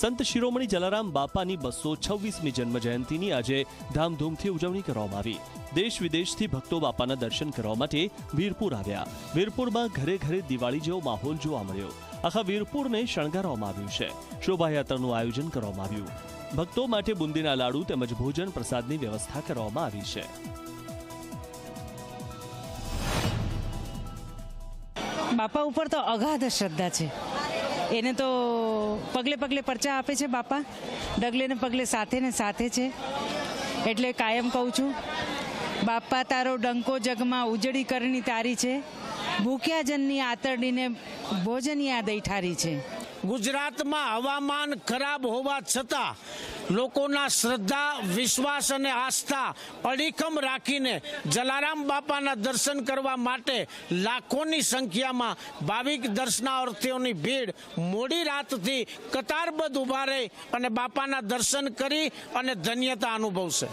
સંત શિરોમણી જલારામ બાપાની બસો છવ્વીસમી જન્મજયંતિની આજે ધામધૂમથી ઉજવણી કરવામાં આવી. દેશ વિદેશથી ભક્તો બાપાના દર્શન કરવા માટે વીરપુર આવ્યા. વીરપુરમાં ઘરે ઘરે દિવાળી જેવો માહોલ જોવા મળ્યો. આખા વીરપુરને શણગારવામાં આવ્યું છે. શોભાયાત્રાનું આયોજન કરવામાં આવ્યું. ભક્તો માટે બુંદીના લાડુ તેમજ ભોજન પ્રસાદની વ્યવસ્થા કરવામાં આવી છે. બાપા ઉપર તો અગાધ શ્રદ્ધા છે. એને તો પગલે પગલે પરચા આપે છે બાપા. ડગલે ને પગલે સાથે ને સાથે છે. એટલે કાયમ કહું છું, બાપા તારો ડંકો જગમાં ઉજળી કરણી તારી છે. ભૂખ્યા જનની આતરડીને ભોજન યાદ ઠારી છે. ગુજરાતમાં હવામાન ખરાબ હોવા છતાં લોકોના શ્રદ્ધા, વિશ્વાસ અને આસ્થા અડીખમ રાખીને જલારામ બાપાના દર્શન કરવા માટે લાખોની સંખ્યામાં ભાવિક દર્શનાર્થીઓની ભીડ મોડી રાતથી કતારબદ્ધ ઊભા રહી અને બાપાના દર્શન કરી અને ધન્યતા અનુભવશે.